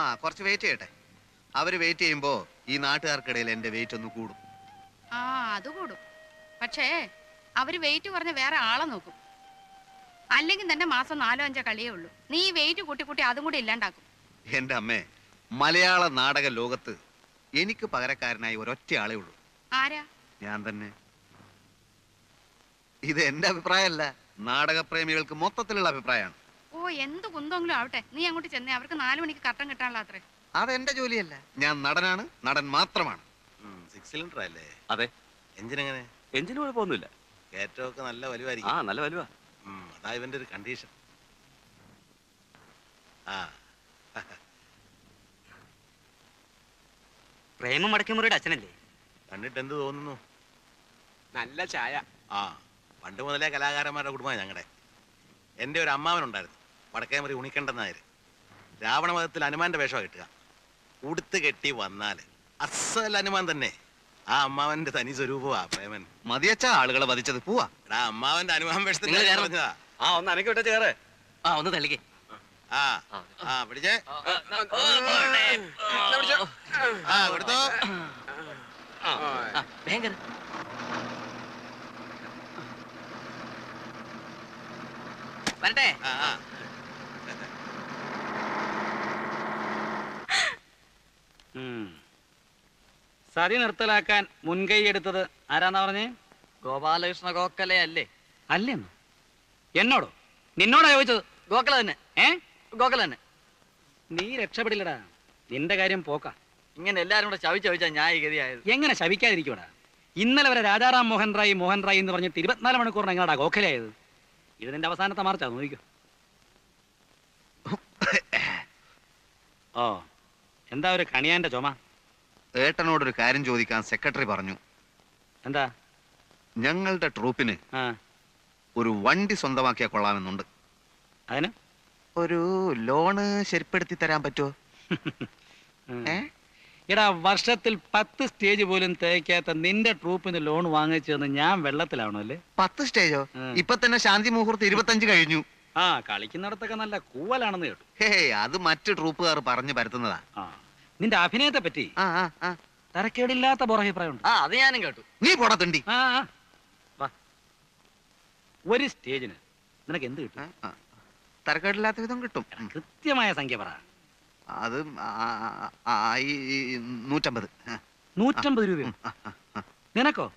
ആ കുറച്ച് വെയിറ്റ് ചെയ്യട്ടെ. അവർ വെയിറ്റ് ചെയ്യുമ്പോ ഈ നാട്ടുകാർക്കിടയിൽ എന്റെ വെയിറ്റ് ഒന്ന് കൂടും. ആ അത് കൂടും. പക്ഷേ അവർ വെയിറ്റ് പറഞ്ഞ് വേറെ ആളെ നോക്കും. അല്ലെങ്കിൽ തന്നെ മാസം നാലോ അഞ്ചോ കളിയേ ഉള്ളൂ. നീ വെയിറ്റ് കൂട്ടി കൂട്ടി അതും കൂടി ഇല്ലാണ്ടാക്കും. എന്റെ അമ്മേ മലയാള നാടക ലോകത്ത് എനിക്ക് പകരക്കാരനായി ഒരൊറ്റ ആളേ ഉള്ളൂ. ആരാ? ഞാൻ തന്നെ. ഇത് എന്റെ അഭിപ്രായമല്ല നാടകപ്രേമികൾക്ക് മൊത്തത്തിലുള്ള അഭിപ്രായമാണ്. ഓ എന്ത് കുന്തെങ്കിലും ആവട്ടെ. നീ അങ്ങോട്ട് ചെന്നേ. അവർക്ക് നാലു മണിക്ക് കട്ടൻ കിട്ടാനുള്ള അത്രേ. അതെന്റെ ജോലിയല്ല. ഞാൻ നടനാണ് നടൻ മാത്രമാണ്. സിക്സ് സിലിണ്ടർ അല്ലേ? അതെ. എഞ്ചിൻ എങ്ങനെ എഞ്ചിന് കുഴപ്പമൊന്നുമില്ല. കയറ്റമൊക്കെ നല്ല ആ നല്ല വലുവാ. അതാ ഇവന്റെ ഒരു കണ്ടീഷൻ ആ. പ്രേമം മടക്കിമുറിയുടെ അച്ഛനല്ലേ? കണ്ടിട്ട് എന്ത് തോന്നുന്നു? നല്ല ചായ. ആ പണ്ട് മുതലേ കലാകാരന്മാരുടെ കുടുംബമാണ് ഞങ്ങളുടെ എന്റെ ഒരു അമ്മാവനുണ്ടായിരുന്നു. വടക്കേമറി ഉണിക്കണ്ടൻ നായർ രാവണവധത്തിൽ ഹനുമാന്റെ വേഷമാണ് കിട്ടുക ഉടുത്ത് കെട്ടി വന്നാൽ അസൽ ഹനുമാൻ തന്നെ ആ അമ്മാവന്റെ തനി സ്വരൂപമാ പ്രേമൻ മതിയച്ച ആളുകളെ വധിച്ചത് പോവാ എടാ അമ്മാവന്റെ അനുമാൻ വേഷത്തിൽ പറഞ്ഞതാ ആ ഒന്ന് അനക്കി വിട്ട ചേറ് ആ ഒന്ന് തള്ളിക്കേ ആ ആ പിടിച്ചേ ആ കൊടുത്തോ ഭയങ്കര വരട്ടെ ആ ആ സതി നിർത്തലാക്കാൻ മുൻകൈ എടുത്തത് ആരാന്നാ പറഞ്ഞേ? ഗോപാലകൃഷ്ണ ഗോഖലെ അല്ലേ അല്ലേ എന്നോടോ? നിന്നോടാ ചോദിച്ചത്. ഗോഖല തന്നെ. ഏ? ഗോഖല തന്നെ. നീ രക്ഷപ്പെടില്ലടാ. നിന്റെ കാര്യം പോക്ക. ഇങ്ങനെ എല്ലാരും കൂടെ ചവിച്ച് ചോദിച്ചാ ഞാൻ ഈ ഗതിയായത്. എങ്ങനെ ശവിക്കാതിരിക്കൂടാ ഇന്നലെ വരെ രാജാറാം മോഹൻ റായി മോഹൻ റായി എന്ന് പറഞ്ഞിട്ട് ഇരുപത്തിനാല് മണിക്കൂറിന് എങ്ങനെയാ ഗോഖലയായത്? ഇത് നിന്റെ അവസാനത്തെ മാർച്ചാ നോക്കിക്കോ. ഓ എന്താ ഒരു കണിയാന്റെ ചുമ? ഏട്ടനോടൊരു കാര്യം ചോദിക്കാൻ സെക്രട്ടറി പറഞ്ഞു. എന്താ? ഞങ്ങളുടെ ട്രൂപ്പിന് ആ. ഒരു വണ്ടി സ്വന്തമാക്കിയാ കൊള്ളാമെന്നുണ്ട്. അതിന്? ഒരു ലോണ് ശരിപ്പെടുത്തി തരാൻ പറ്റുമോ. ഏ? എടാ വർഷത്തിൽ പത്ത് സ്റ്റേജ് പോലും തേക്കാത്ത നിന്റെ ട്രൂപ്പിന് ലോൺ വാങ്ങിച്ചെന്ന് ഞാൻ വെള്ളത്തിലാണോ അല്ലേ? പത്ത് സ്റ്റേജോ. ഇപ്പൊ തന്നെ ശാന്തി മുഹൂർത്തം ഇരുപത്തഞ്ച് കഴിഞ്ഞു. ആ കളിക്കുന്നിടത്തൊക്കെ നല്ല കൂവലാണെന്ന് കേട്ടു ഹേ അത് മറ്റു ട്രൂപ്പുകാർ പറഞ്ഞു പരത്തുന്നതാ. ആ. നിന്റെ അഭിനയത്തെ പറ്റി ആ ആ ആ. തരക്കേടില്ലാത്ത ആ അത് ഞാനും കേട്ടു. നീ പോടാ തിണ്ടി. ആ ആ. വാ. ഒരു സ്റ്റേജിന് നിനക്ക് എന്ത് കിട്ടും. തരക്കേടില്ലാത്ത വിധം കിട്ടും. ഉം. കൃത്യമായ സംഖ്യ പറ. അത് ആ, ആ, ആ, ഈ ഈ നൂറ്റമ്പത്. ആ. നൂറ്റമ്പത് രൂപയോ? നിനക്കോ?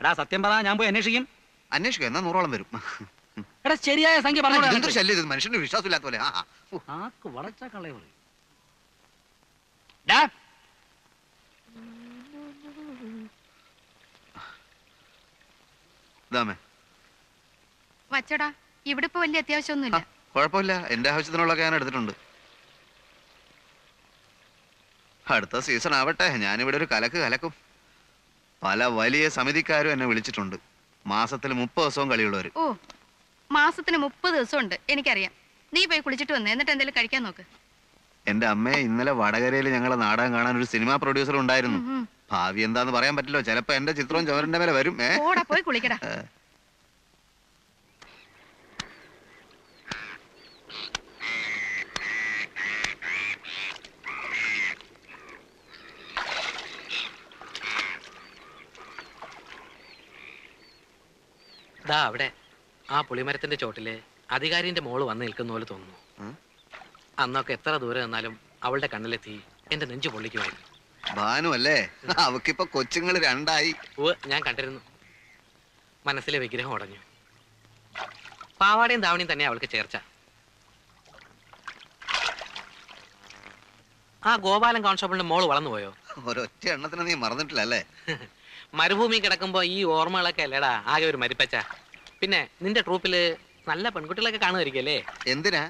എടാ സത്യം പറ ഞാൻ പോയി അന്വേഷിക്കും. അന്വേഷിക്കും എന്നാ നൂറോളം വരും. എടാ ശരിയായ സംഖ്യ പറഞ്ഞു ശല്യം ഇത്? മനുഷ്യന് വിശ്വാസമില്ലാത്ത പോലെ. ആ ആ. ഉ. പറയും വച്ചടാ ഇവിടെ ഇപ്പൊ വലിയ അത്യാവശ്യമൊന്നുമില്ല. കുഴപ്പമില്ല. എന്റെ ആവശ്യത്തിനുള്ളൊക്കെ ഞാൻ എടുത്തിട്ടുണ്ട്. അടുത്ത സീസൺ ആവട്ടെ. ഞാനിവിടെ ഒരു കലക്ക് കലക്കും. പല വലിയ സമിതിക്കാരും എന്നെ വിളിച്ചിട്ടുണ്ട്. മാസത്തിൽ മുപ്പത് ദിവസവും കളിയുള്ളവർ ഓ മാസത്തിന് മുപ്പത് ദിവസം ഉണ്ട് എനിക്കറിയാം. നീ പോയി കുളിച്ചിട്ട് വന്നേ. എന്നിട്ട് എന്തെങ്കിലും കഴിക്കാൻ നോക്ക്. എന്റെ അമ്മയെ ഇന്നലെ വടകരയിൽ ഞങ്ങളെ നാടകം കാണാൻ ഒരു സിനിമാ പ്രൊഡ്യൂസർ ഉണ്ടായിരുന്നു. ഭാവി എന്താന്ന് പറയാൻ പറ്റില്ലോ. ചിലപ്പോ എന്റെ ചിത്രവും ചവറിന്റെ മേലെ വരും. ഏ? പോടാ പോയി കുളിക്കടാ. ദാ അവിടെ. ആ പുളിമരത്തിന്റെ ചോട്ടിൽ അധികാരിന്റെ മോൾ വന്ന് നിൽക്കുന്ന പോലെ തോന്നുന്നു. ഉം. അന്നൊക്കെ എത്ര ദൂരെ നിന്നാലും അവളുടെ കണ്ണിലെത്തി എന്റെ നെഞ്ചു പൊള്ളിക്കുമായിരുന്നു. ഭാനു അല്ലേ? അവക്കിപ്പോ കൊച്ചുങ്ങൾ രണ്ടായി. ഞാൻ കണ്ടിരുന്നു. മനസ്സിലെ വിഗ്രഹം ഉടഞ്ഞു. പാവാടയും ധാവണിയും തന്നെ അവൾക്ക് ചേർച്ച. ആ ഗോപാലൻ കോൺസ്റ്റബിളിന്റെ മോൾ വളർന്നു പോയോ? ഒരൊറ്റ എണ്ണത്തിന് നീ മറന്നിട്ടില്ല അല്ലേ? മരുഭൂമി കിടക്കുമ്പോ ഈ ഓർമ്മകളൊക്കെ അല്ലേടാ ആകെ ഒരു മരിപ്പച്ച. പിന്നെ നിന്റെ ട്രൂപ്പിൽ നല്ല പെൺകുട്ടികളൊക്കെ കാണുമായിരിക്കും അല്ലേ? എന്തിനാ?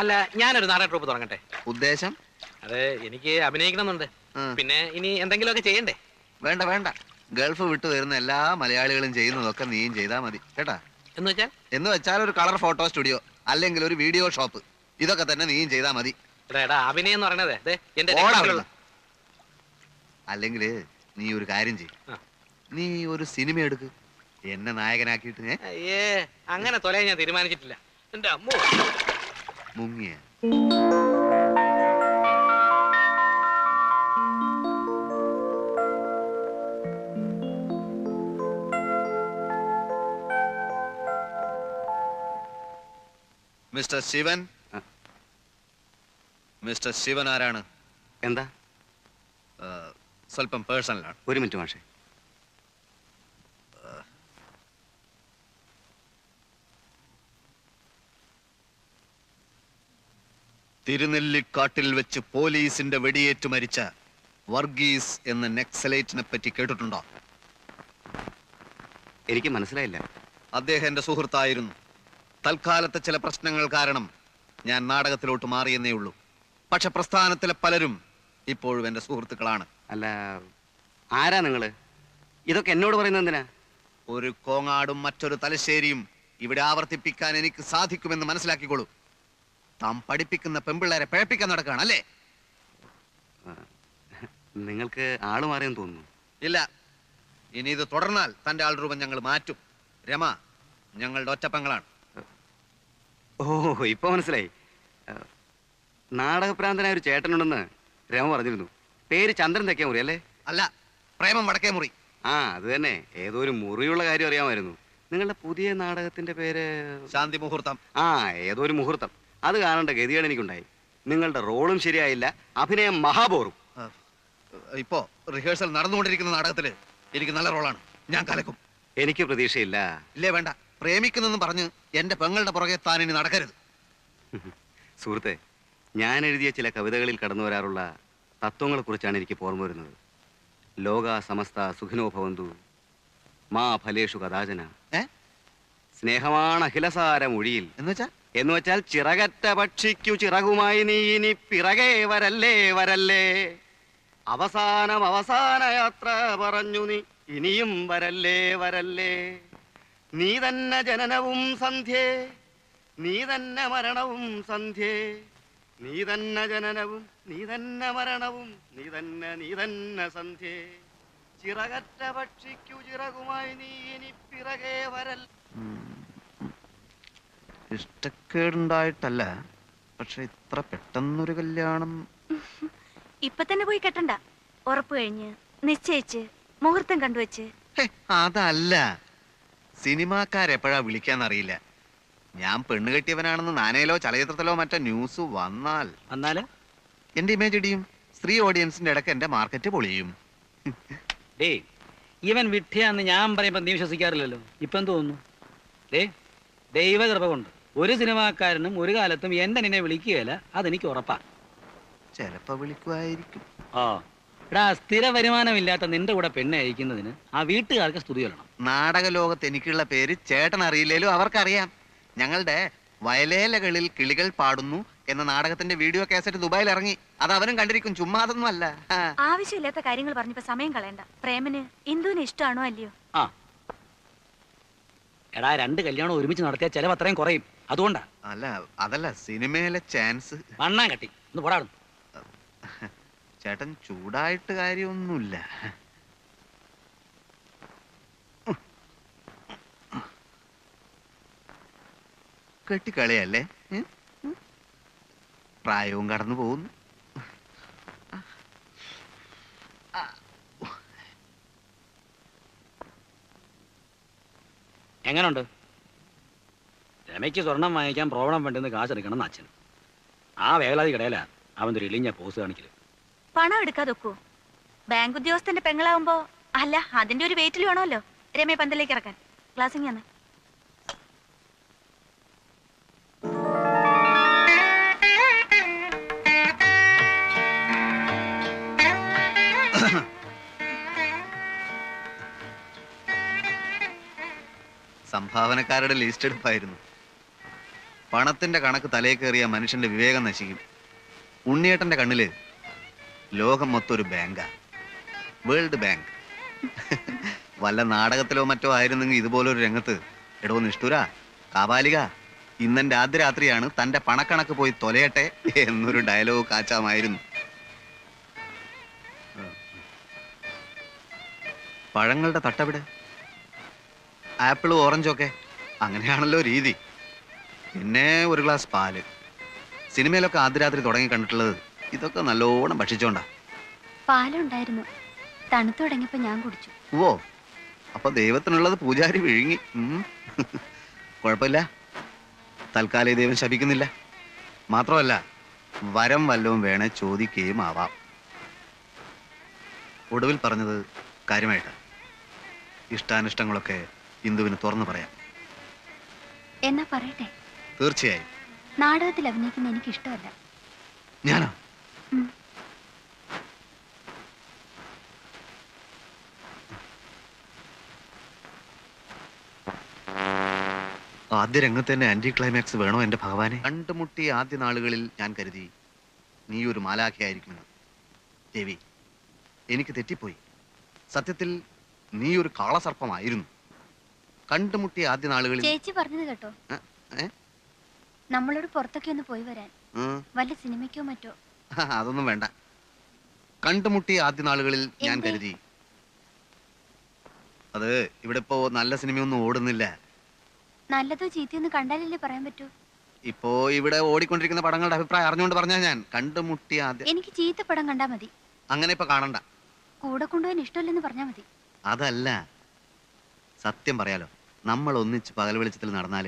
അല്ല ഞാനൊരു നാടക ട്രൂപ്പ് തുടങ്ങട്ടെ. ഉദ്ദേശം? അതെ എനിക്ക് അഭിനയിക്കണമെന്നുണ്ട്. പിന്നെ ഇനി എന്തെങ്കിലുമൊക്കെ ചെയ്യണ്ടേ? വേണ്ട വേണ്ട. ഗൾഫ് വിട്ടു വരുന്ന എല്ലാ മലയാളികളും ചെയ്യുന്നതൊക്കെ നീയും ചെയ്താൽ മതി. കേട്ടാ? എന്ന് വെച്ചാൽ? എന്ന് വെച്ചാൽ ഒരു കളർ ഫോട്ടോ സ്റ്റുഡിയോ അല്ലെങ്കിൽ ഒരു വീഡിയോ ഷോപ്പ്. ഇതൊക്കെ തന്നെ നീയും ചെയ്താൽ മതി. അഭിനയം എന്ന് പറയണത് എന്റെ അല്ലെങ്കിൽ നീ ഒരു കാര്യം ചെയ്യും. നീ ഒരു സിനിമ എടുക്ക്. എന്നെ നായകനാക്കിയിട്ട് അങ്ങനെ തൊലയെ ഞാൻ തീരുമാനിച്ചിട്ടില്ല. എന്റെ അമ്മോ. മുങ്ങിയ. മിസ്റ്റർ ശിവൻ? മിസ്റ്റർ ശിവൻ ആരാണ്? എന്താ? സ്വല്പം പേഴ്സണലാണ്. ഒരു മിനിറ്റ് മാഷേ. തിരുനെല്ലിക്കാട്ടിൽ വെച്ച് പോലീസിന്റെ വെടിയേറ്റ് മരിച്ച വർഗീസ് എന്ന നെക്സലൈറ്റിനെ പറ്റി കേട്ടിട്ടുണ്ടോ? എനിക്ക് മനസ്സിലായില്ല. അദ്ദേഹം എന്റെ സുഹൃത്തായിരുന്നു. തൽക്കാലത്തെ ചില പ്രശ്നങ്ങൾ കാരണം ഞാൻ നാടകത്തിലോട്ട് മാറിയെന്നേ ഉള്ളൂ. പക്ഷെ പ്രസ്ഥാനത്തിലെ പലരും ഇപ്പോഴും എന്റെ സുഹൃത്തുക്കളാണ്. അല്ല ആരാ നിങ്ങൾ? ഇതൊക്കെ എന്നോട് പറയുന്നത് എന്തിനാ? ഒരു കോങ്ങാടും മറ്റൊരു തലശ്ശേരിയും ഇവിടെ ആവർത്തിപ്പിക്കാൻ എനിക്ക് സാധിക്കുമെന്ന് മനസ്സിലാക്കിക്കോളൂ. താൻ പഠിപ്പിക്കുന്ന പെമ്പിള്ളേരെ പിഴപ്പിക്കാൻ നടക്കുകയാണ് അല്ലേ? നിങ്ങൾക്ക് ആൾ മാറിയെന്ന് തോന്നുന്നു. ഇല്ല. ഇനി ഇത് തുടർന്നാൽ തന്റെ ആൾ രൂപം ഞങ്ങൾ മാറ്റും. രമ ഞങ്ങളുടെ ഒറ്റപ്പങ്ങളാണ്. ഓ ഇപ്പൊ മനസ്സിലായി. നാടകപ്രാന്തനായ ഒരു ചേട്ടനുണ്ടെന്ന് രമ പറഞ്ഞിരുന്നു. പേര് ചന്ദ്രൻ തെക്കേ മുറി അല്ലേ? അല്ല പ്രേമം വടക്കേ മുറി ആ അത് തന്നെ. ഏതോ ഒരു മുറിയുള്ള കാര്യം അറിയാമായിരുന്നു. നിങ്ങളുടെ പുതിയ നാടകത്തിന്റെ പേര്? ശാന്തി മുഹൂർത്തം. ആ ഏതോ ഒരു മുഹൂർത്തം. അത് കാണേണ്ട ഗതികേട് എനിക്കുണ്ടായി. നിങ്ങളുടെ റോളും ശരിയായില്ല അഭിനയം മഹാബോറും. ഇപ്പോ റിഹേഴ്സൽ നടന്നുകൊണ്ടിരിക്കുന്ന നാടകത്തിൽ എനിക്ക് നല്ല റോളാണ്. ഞാൻ കലക്കും. എനിക്ക് പ്രതീക്ഷയില്ല. ഇല്ലേ വേണ്ട. പ്രേമിക്കുന്നെന്ന് പറഞ്ഞ് എന്റെ പെങ്ങളുടെ പുറകെ താൻ ഇനി നടക്കരുത്. സുഹൃത്തെ ഞാൻ എഴുതിയ ചില കവിതകളിൽ കടന്നു വരാറുള്ള തത്വങ്ങളെക്കുറിച്ചാണ് എനിക്ക് ഓർമ്മ വരുന്നത്. ലോക സമസ്ത സുഖിനോ ഭവന്തു മാ ഫലേഷു കഥാചന. സ്നേഹമാണ് അഖിലസാര ഒഴിയിൽ എന്ന് വെച്ചാ? എന്ന് വെച്ചാൽ ചിറകറ്റ പക്ഷിക്കു ചിറകുമായി നീ ഇനി പിറകെ വരല്ലേ വരല്ലേ. അവസാനം അവസാന യാത്ര പറഞ്ഞു നീ ഇനിയും വരല്ലേ വരല്ലേ. നീ തന്നെ ജനനവും സന്ധ്യേ നീ തന്നെ മരണവും സന്ധ്യേ. നീ തന്നെ ജനനവും നീ തന്നെ മരണവും നീ തന്നെ നീ തന്നെ സന്ധ്യേ. ചിറകറ്റ പക്ഷിക്കു ചിറകുമായി നീ ഇനി പിറകെ വരൽ ഇഷ്ടക്കേടുണ്ടായിട്ടല്ല. പക്ഷെ ഇത്ര പെട്ടെന്നൊരു കല്യാണം. ഇപ്പൊ തന്നെ പോയി കെട്ടണ്ട. ഉറപ്പ് കഴിഞ്ഞ് നിശ്ചയിച്ച് മുഹൂർത്തം കണ്ടുവച്ച്. അതല്ല. സിനിമാക്കാരെപ്പോഴാ വിളിക്കാന്നറിയില്ല. ഞാൻ പെണ്ണ് കെട്ടിയവനാണെന്ന് നാനയിലോ ചലച്ചിത്രത്തിലോ മറ്റോ ന്യൂസ് വന്നാൽ. എന്റെ ഇമേജ് ഇടിയും. സ്ത്രീ ഓഡിയൻസിന്റെ ഇടയ്ക്ക് എന്റെ മാർക്കറ്റ് പൊളിയും. ഡേ ഇവൻ വിട്ടിയാന്ന് ഞാൻ പറയുമ്പോ നീ വിശ്വസിക്കാറില്ലല്ലോ. ഇപ്പൊ എന്ത് തോന്നുന്നു? ഡേ ദൈവകൃപ കൊണ്ട്. ഒരു സിനിമാക്കാരനും ഒരു കാലത്തും എന്റെ നിന്നെ വിളിക്കുകയില്ല. അതെനിക്ക് ഉറപ്പാ. ചിലപ്പോ വിളിക്കുമായിരിക്കും. ആ. എടാ സ്ഥിര വരുമാനമില്ലാത്ത നിന്റെ കൂടെ പെണ്ണെ അയക്കുന്നതിന് ആ വീട്ടുകാർക്ക് സ്തുതി വരണം നാടക ലോകത്ത് എനിക്കുള്ള പേര് ചേട്ടൻ അറിയില്ലേലും അവർക്കറിയാം. ഞങ്ങളുടെ വയലേലകളിൽ കിളികൾ പാടുന്നു എന്ന നാടകത്തിന്റെ വീഡിയോ കാസറ്റ് ദുബായിൽ ഇറങ്ങി അത് അവനും കണ്ടിരിക്കും. ചുമ്മാ അതൊന്നും അല്ല. ആവശ്യമില്ലാത്ത കാര്യങ്ങൾ പറഞ്ഞപ്പോ സമയം കളയണ്ട. പ്രേമന് ഇന്ദുവിന് ഇഷ്ടമാണോ അല്ലയോ? ആ. എടാ രണ്ട് കല്യാണം ഒരുമിച്ച് നടത്തിയാൽ ചെലവ് അത്രയും കുറയും. അതുകൊണ്ടാ. അല്ല അതല്ല സിനിമയിലെ ചാൻസ്. മണ്ണാൻ കട്ടി. ഒന്ന് പോടാടും ചേട്ടൻ ചൂടായിട്ട് കാര്യമൊന്നുമില്ല. കെട്ടിക്കളിയല്ലേ. പ്രായവും കടന്നു പോകുന്നു. എങ്ങനുണ്ട്? രമയ്ക്ക് സ്വർണം വാങ്ങിക്കാൻ പ്രോബ്ലം വേണ്ടെന്ന് കാശെടുക്കണം അച്ഛൻ. ആ വേലാതി കടയിലാ അവൻ ഒരു ഇളിഞ്ഞ പോസ് കാണിക്കൽ. പണം എടുക്കാതെ ഒക്കൂ. ബാങ്ക് ഉദ്യോഗസ്ഥന്റെ പെങ്ങളാവുമ്പോ അല്ല അതിന്റെ ഒരു വെയിറ്റിൽ വേണമല്ലോ. രമയ പന്തലേക്ക് ഇറക്കാൻ. ക്ലാസ്സിങ് ആണ് സംഭാവനക്കാരുടെ ലിസ്റ്റ് എടുപ്പായിരുന്നു. പണത്തിന്റെ കണക്ക് തലേ കയറിയ മനുഷ്യന്റെ വിവേകം നശിക്കും. ഉണ്ണിയേട്ടന്റെ കണ്ണിൽ ലോകം മൊത്തം ഒരു ബാങ്കാ. World bank. വല്ല നാടകത്തിലോ മറ്റോ ആയിരുന്നെങ്കിൽ ഇതുപോലൊരു രംഗത്ത്. എടോ നിഷ്ഠുര കാബാലിക ഇന്നെന്റെ ആദ്യ രാത്രിയാണ് തന്റെ പണക്കണക്ക് പോയി തൊലയട്ടെ എന്നൊരു ഡയലോഗ് കാച്ചാമായിരുന്നു. പഴങ്ങളുടെ തട്ടവിടെ. ആപ്പിളും ഓറഞ്ചും ഒക്കെ അങ്ങനെയാണല്ലോ രീതി. പിന്നെ ഒരു ഗ്ലാസ് പാൽ. സിനിമയിലൊക്കെ ആദ്യ രാത്രി തുടങ്ങി കണ്ടിട്ടുള്ളത് ഇതൊക്കെ നല്ലോണം ഭക്ഷിച്ചോണ്ടാ. പാലുണ്ടായിരുന്നു. തണുത്തു തുടങ്ങിയപ്പോ ഞാൻ കുടിച്ചു. ഓ അപ്പൊ ദൈവത്തിനുള്ളത് പൂജാരി വിഴുങ്ങി. കുഴപ്പമില്ല. തൽക്കാലം ദൈവം ശപിക്കുന്നില്ല. മാത്രമല്ല വരം വല്ലവും വേണേ ചോദിക്കുകയും ആവാം. ഒടുവിൽ പറഞ്ഞത് കാര്യമായിട്ട്. ഇഷ്ടാനിഷ്ടങ്ങളൊക്കെ ഇന്ദുവിന് തുറന്നു പറയാം. എന്നാ പറയട്ടെ? തീർച്ചയായും. നാടകത്തിൽ അഭിനയിക്കുന്ന എനിക്ക് ഇഷ്ടമല്ല ഞാനോ. ആദ്യ രംഗത്ത് തന്നെ ആന്റി ക്ലൈമാക്സ് വേണോ എന്റെ ഭഗവാനെ? കണ്ടുമുട്ടി ആദ്യ നാളുകളിൽ ഞാൻ കരുതി നീ ഒരു മാലാഖയായിരിക്കുമെന്ന്. ദേവി എനിക്ക് തെറ്റിപ്പോയി. സത്യത്തിൽ നീ ഒരു കാളസർപ്പമായിരുന്നു. കണ്ടുമുട്ടി ആദ്യ നാളുകളിൽ ചേച്ചി പറഞ്ഞത് കേട്ടോ. ഏ? നമ്മളോട് പുറത്തൊക്കെ ഒന്ന് പോയി വരാൻ. വല്ല സിനിമയ്ക്കോ മറ്റോ? അതൊന്നും വേണ്ട. കണ്ടുമുട്ടിയ ആദ്യ നാളുകളിൽ ഞാൻ കരുതി. അത് ഇവിടെ ഇപ്പോ നല്ല സിനിമയൊന്നും ഓടുന്നില്ല. നല്ലതോ ചീത്തയൊന്നും കണ്ടാലല്ലേ പറയാൻ പറ്റൂ? ഇപ്പോ ഇവിടെ ഓടിക്കൊണ്ടിരിക്കുന്ന പടങ്ങളുടെ അഭിപ്രായം അറിഞ്ഞുകൊണ്ട് പറഞ്ഞാ ഞാൻ. കണ്ടുമുട്ടിയ ആദ്യ എനിക്ക് ചീത്ത പടം കണ്ടാ മതി. അങ്ങനെ ഇപ്പൊ കാണണ്ട. കൂടെ കൊണ്ടുപോകാൻ ഇഷ്ടമല്ലെന്ന് പറഞ്ഞാ മതി. അതല്ല. സത്യം പറയാലോ. നമ്മൾ ഒന്നിച്ച് പകൽ വെളിച്ചത്തിൽ നടന്നാൽ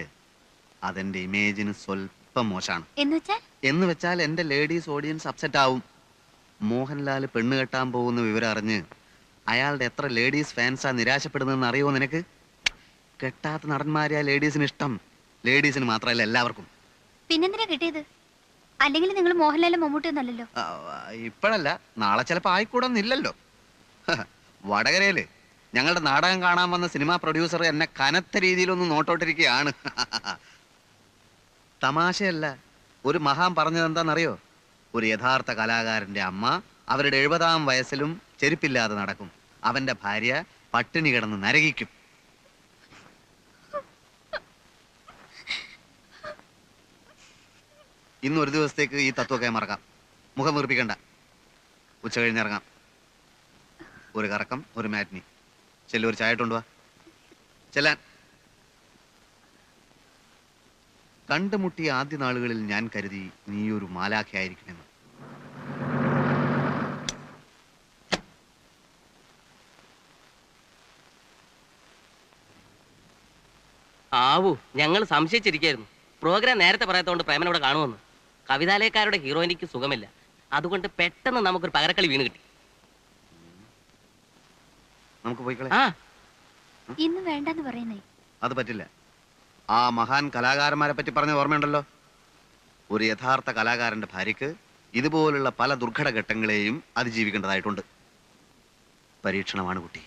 അതെന്റെ ഇമേജിന് സ്വല്പം മോശമാണ് എന്ന് വെച്ചാൽ? എന്റെ ലേഡീസ് ഓഡിയൻസ് അപ്സെറ്റ് ആവും. മോഹൻലാൽ പെണ്ണ് കെട്ടാൻ പോകുന്ന വിവരം അറിഞ്ഞ് അയാളുടെ എത്ര ലേഡീസ് ഫാൻസാ നിരാശപ്പെടുന്നതെന്ന് അറിയുമോ നിനക്ക്? കെട്ടാത്ത നടന്മാരെയാ ലേഡീസിന് ഇഷ്ടം. ലേഡീസിന് മാത്രമല്ല എല്ലാവർക്കും. പിന്നെന്തിനാ കിട്ടിയത്? അല്ലെങ്കിൽ നിങ്ങൾ മോഹൻലാലും മമ്മൂട്ടി ഒന്നല്ലല്ലോ ആ, ഇപ്പോഴല്ല. നാളെ ചിലപ്പോൾ ആയിക്കൂടൊന്നില്ലല്ലോ. വടകരയിൽ ഞങ്ങളുടെ നാടകം കാണാൻ വന്ന സിനിമാ പ്രൊഡ്യൂസർ എന്നെ കനത്ത രീതിയിലൊന്ന് നോട്ടോട്ടിരിക്കുകയാണ്. തമാശയല്ല. ഒരു മഹാൻ പറഞ്ഞത് എന്താണെന്നറിയോ ഒരു യഥാർത്ഥ കലാകാരന്റെ അമ്മ അവരുടെ എഴുപതാം വയസ്സിലും ചെരുപ്പില്ലാതെ നടക്കും. അവന്റെ ഭാര്യ പട്ടിണി കിടന്ന് നരകിക്കും. ഇന്ന് ഒരു ദിവസത്തേക്ക് ഈ തത്വമൊക്കെ മറക്കാം. മുഖം വീർപ്പിക്കണ്ട. ഉച്ച കഴിഞ്ഞിറങ്ങാം ഒരു കറക്കം ഒരു മാറ്റിനി. ചെല്ലു ഒരു ചെല്ലാൻ. കണ്ടുമുട്ടിയ ആദ്യ നാളുകളിൽ ഞാൻ കരുതി നീ ഒരു മാലാഖയായിരിക്കുമെന്ന് ആവൂ ഞങ്ങൾ സംശയിച്ചിരിക്കായിരുന്നു. പ്രോഗ്രാം നേരത്തെ പറയാത്തോണ്ട് പ്രേമൻ അവിടെ കാണുമെന്ന്. കവിതാലയക്കാരുടെ ഹീറോയിനിക്ക് സുഖമില്ല. അതുകൊണ്ട് പെട്ടെന്ന് നമുക്കൊരു പകരക്കളി വീണ് കിട്ടി. നമുക്ക് പോയിക്കളെ ഇന്ന് വേണ്ടെന്ന് പറയുന്നേ. അത് പറ്റില്ല. ആ മഹാൻ കലാകാരന്മാരെ പറ്റി പറഞ്ഞ ഓർമ്മയുണ്ടല്ലോ? ഒരു യഥാർത്ഥ കലാകാരന്റെ ഭാര്യയ്ക്ക് ഇതുപോലുള്ള പല ദുർഘട ഘട്ടങ്ങളെയും അതിജീവിക്കേണ്ടതായിട്ടുണ്ട്. പരീക്ഷണമാണ് കുട്ടി.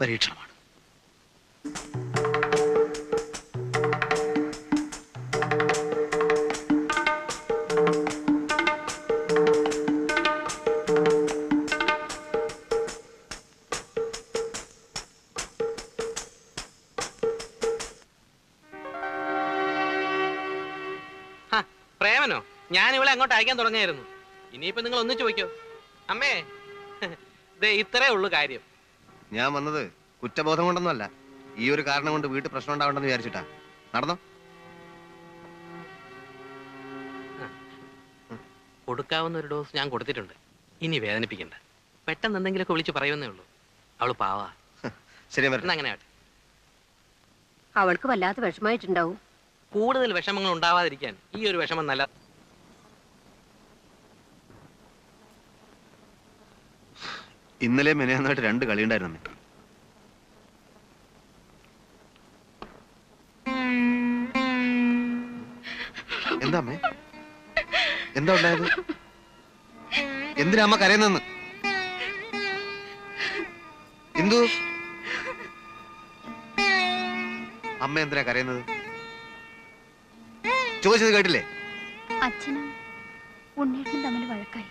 പരീക്ഷണമാണ്. അങ്ങോട്ട് അയക്കാൻ തുടങ്ങിയായിരുന്നു ഇനിയിപ്പോ നിങ്ങൾ ഒന്നിച്ചു വയ്ക്കോ അമ്മേ ദേ ഇത്രേ ഉള്ളു കാര്യം. ഞാൻ വന്നത് കുറ്റബോധം കൊണ്ടൊന്നുമല്ല. ഈ ഒരു കാരണം കൊണ്ട് വീട്ടിൽ പ്രശ്നം ഉണ്ടാവണ്ടെന്ന് വിചാരിച്ചിട്ടാ. നടന്നോ? കൊടുക്കാവുന്ന ഒരു ഡോസ് ഞാൻ കൊടുത്തിട്ടുണ്ട്. ഇനി വേദനിപ്പിക്കണ്ട. പെട്ടെന്ന് എന്തെങ്കിലുമൊക്കെ വിളിച്ച് പറയുമെന്നേ ഉള്ളൂ. അവൾ പാവാ. ശരി അങ്ങനെ ആട്ടെ. അവൾക്ക് വല്ലാത്ത വിഷമായിട്ടുണ്ടാവും കൂടുതൽ വിഷമങ്ങൾ ഉണ്ടാവാതിരിക്കാൻ ഈ ഒരു വിഷമം നല്ല ഇന്നലെ മെനയാന്നായിട്ട് രണ്ട് കളി ഉണ്ടായിരുന്നു. എന്താ അമ്മേ എന്താ ഉണ്ടായത്? എന്തിനാ അമ്മ കരയുന്നെന്ന്? എന്തു അമ്മ എന്തിനാ കരയുന്നത്? ചോദിച്ചത് കേട്ടില്ലേ? അച്ഛനും ഉണ്ണീട്ടും തമ്മിൽ വഴക്കായി.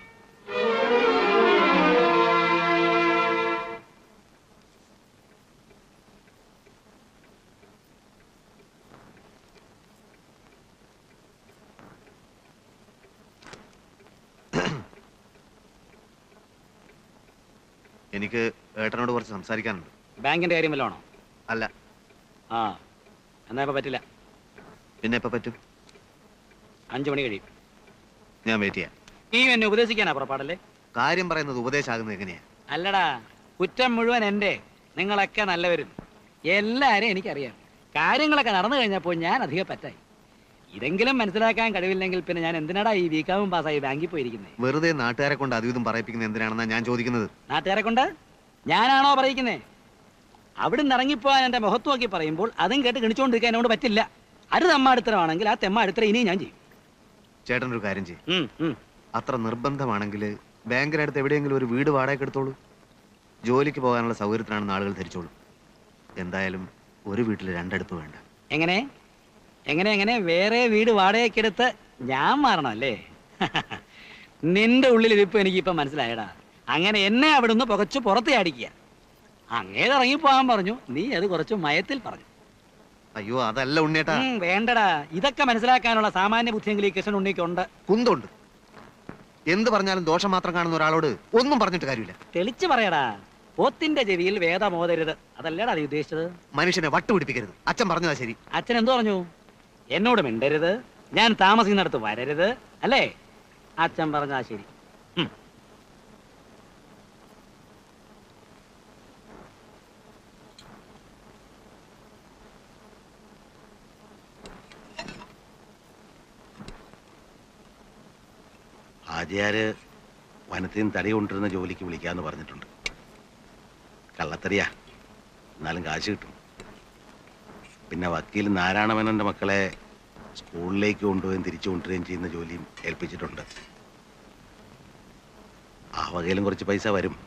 സംസാരിക്കാനുണ്ട്. ബാങ്കിന്റെ കാര്യം വല്ലതാണോ അല്ല. ആ എന്നാ ഇപ്പൊ പറ്റില്ല. പിന്നെ എപ്പോ പറ്റും? അഞ്ചു മണി കഴിയും. ഞാൻ വെയിറ്റ് ചെയ്യാം. നീ എന്നെ ഉപദേശിക്കാനാ പുറപ്പാടല്ലേ? കാര്യം പറയുന്നത് ഉപദേശമാകുന്നത് എങ്ങനെയാ? അല്ലടാ കുറ്റം മുഴുവൻ എന്റെ. നിങ്ങളൊക്കെ നല്ലവരും. എല്ലാരും എനിക്കറിയാം. കാര്യങ്ങളൊക്കെ നടന്നു കഴിഞ്ഞപ്പോൾ ഞാൻ അധികം പറ്റായി. ഇതെങ്കിലും മനസ്സിലാക്കാൻ കഴിവില്ലെങ്കിൽ പിന്നെ ഞാൻ എന്തിനാടാ ഈ വീക്കാവും പാസ്സായി ബാങ്കിൽ പോയിരിക്കുന്നത് വെറുതെ നാട്ടുകാരെ കൊണ്ട് അതും പറയിപ്പിക്കുന്നത് എന്തിനാണെന്നാ ഞാൻ ചോദിക്കുന്നത്? നാട്ടുകാരെ കൊണ്ട്? ഞാനാണോ പറയിക്കുന്നേ? അവിടെ നിന്ന് ഇറങ്ങിപ്പോവാൻ എന്റെ മുഖത്ത് നോക്കി പറയുമ്പോൾ അതും കേട്ട് ഗണിച്ചുകൊണ്ടിരിക്കാൻ എന്നോട് പറ്റില്ല. അത് തെമ്മാടിത്തരമാണെങ്കിൽ ആ തെമ്മാടിത്തരം ഇനിയും ഞാൻ ചെയ്യും. ചേട്ടൻ ഒരു കാര്യം ചെയ്യും. ഉം, ഉം. അത്ര നിർബന്ധമാണെങ്കിൽ ബാങ്കിനടുത്ത് എവിടെയെങ്കിലും ഒരു വീട് വാടകയ്ക്ക് എടുത്തോളൂ. ജോലിക്ക് പോകാനുള്ള സൗകര്യത്തിനാണെന്ന് ആളുകൾ ധരിച്ചോളൂ. എന്തായാലും ഒരു വീട്ടിൽ രണ്ടടുപ്പ് വേണ്ട. എങ്ങനെ? എങ്ങനെ എങ്ങനെ? വേറെ വീട് വാടകയ്ക്കെടുത്ത് ഞാൻ മാറണം അല്ലേ? നിന്റെ ഉള്ളിൽ ഇതിപ്പോ എനിക്ക് ഇപ്പൊ മനസ്സിലായടാ. അങ്ങനെ എന്നെ അവിടുന്ന് പുകച്ചു പുറത്തേ അടിക്കുക അങ്ങേത് ഇറങ്ങിപ്പോകാൻ പറഞ്ഞു. നീ അത് കുറച്ച് മയത്തിൽ പറഞ്ഞു. അയ്യോ അതല്ല ഉണ്ണിയേട്ടാ. ഉം, വേണ്ടടാ. ഇതൊക്കെ മനസ്സിലാക്കാനുള്ള സാമാന്യ ബുദ്ധിയെങ്കിലും ഈ കൃഷ്ണൻ ഉണ്ണിക്കുണ്ട്. കുന്തുണ്ട് എന്ത് പറഞ്ഞാലും ദോഷം മാത്രം കാണുന്ന ഒരാളോട് ഒന്നും പറഞ്ഞിട്ട് കാര്യമില്ല. തെളിച്ചു പറയടാ. പോത്തിന്റെ ചെവിയിൽ വേദമോതരുത് അതല്ലേടാ നീ ഉദ്ദേശിച്ചത്. മനുഷ്യനെ വട്ടുപിടിപ്പിക്കരുത്. അച്ഛൻ പറഞ്ഞതാ ശരി. അച്ഛൻ എന്തു പറഞ്ഞു? എന്നോട് മിണ്ടരുത്. ഞാൻ താമസിക്കുന്നിടത്ത് വരരുത്. അല്ലേ? അച്ഛൻ പറഞ്ഞാ ശരി. ഉം. ആചാര് വനത്തിൽ നിന്ന് തടി കൊണ്ടിരുന്ന ജോലിക്ക് വിളിക്കാന്ന് പറഞ്ഞിട്ടുണ്ട്. കള്ളത്തടിയാ എന്നാലും കാശ് കിട്ടും. പിന്നെ വക്കീൽ നാരായണമേനോന്റെ മക്കളെ സ്കൂളിലേക്ക് കൊണ്ടുപോയി തിരിച്ചു കൊണ്ടുവരികയും ചെയ്യുന്ന ജോലിയും ഏൽപ്പിച്ചിട്ടുണ്ട്. ആ വകയിലും കുറച്ച് പൈസ വരും.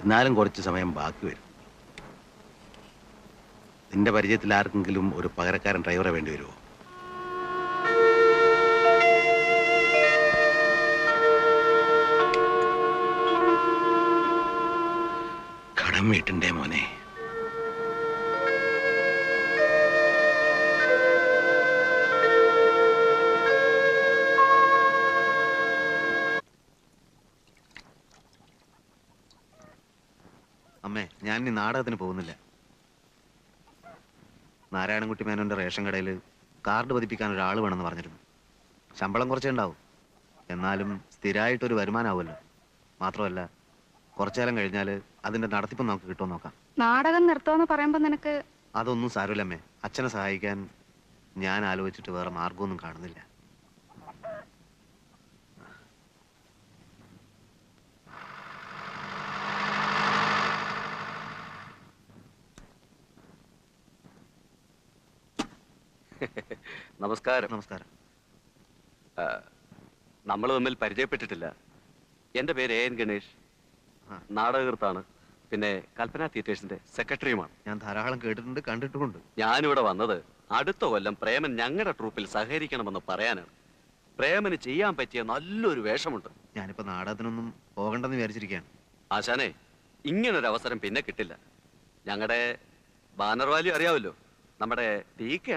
എന്നാലും കുറച്ച് സമയം ബാക്കി വരും. നിന്റെ പരിചയത്തിൽ ആർക്കെങ്കിലും ഒരു പകരക്കാരൻ ഡ്രൈവറെ വേണ്ടി വരുമോ കടം വീട്ടിന്റെ മോനെ? അമ്മേ ഞാൻ ഇനി നാടകത്തിന് പോകുന്നില്ല. നാരായണൻകുട്ടി മേനോന്റെ റേഷൻ കടയിൽ കാർഡ് പതിപ്പിക്കാൻ ഒരാൾ വേണമെന്ന് പറഞ്ഞിരുന്നു. ശമ്പളം കുറച്ചേ ഉണ്ടാവും. എന്നാലും സ്ഥിരമായിട്ടൊരു വരുമാനമാവുമല്ലോ മാത്രമല്ല കുറച്ചു കാലം കഴിഞ്ഞാൽ അതിന്റെ നടത്തിപ്പ് നമുക്ക് കിട്ടുമോ നോക്കാം. നാടകം നിർത്തോന്ന് പറയുമ്പോ നിനക്ക്? അതൊന്നും സാരമില്ലമ്മേ. അച്ഛനെ സഹായിക്കാൻ ഞാൻ ആലോചിച്ചിട്ട് വേറെ മാർഗമൊന്നും കാണുന്നില്ല. നമസ്കാരം. നമസ്കാരം. നമ്മൾ തമ്മിൽ പരിചയപ്പെട്ടിട്ടില്ല. എന്റെ പേര് എ എൻ ഗണേഷ്. നാടകകൃത്താണ് പിന്നെ കൽപ്പന തിയേറ്റേഴ്സിന്റെ സെക്രട്ടറിയുമാണ് ഞാൻ ധാരാളം കേട്ടിട്ടുണ്ട് കണ്ടിട്ടുമുണ്ട്. ഞാനിവിടെ വന്നത് അടുത്ത കൊല്ലം പ്രേമൻ ഞങ്ങളുടെ ട്രൂപ്പിൽ സഹകരിക്കണമെന്ന് പറയാനാണ്. പ്രേമന് ചെയ്യാൻ പറ്റിയ നല്ലൊരു വേഷമുണ്ട്. ഞാനിപ്പോ നാടകത്തിനൊന്നും പോകണ്ടെന്ന് വിചാരിച്ചിരിക്കുകയാണ്. ആശാനെ ഇങ്ങനൊരു അവസരം പിന്നെ കിട്ടില്ല. ഞങ്ങളുടെ ബാനർവാലി അറിയാവല്ലോ. നമ്മുടെ ടി കെ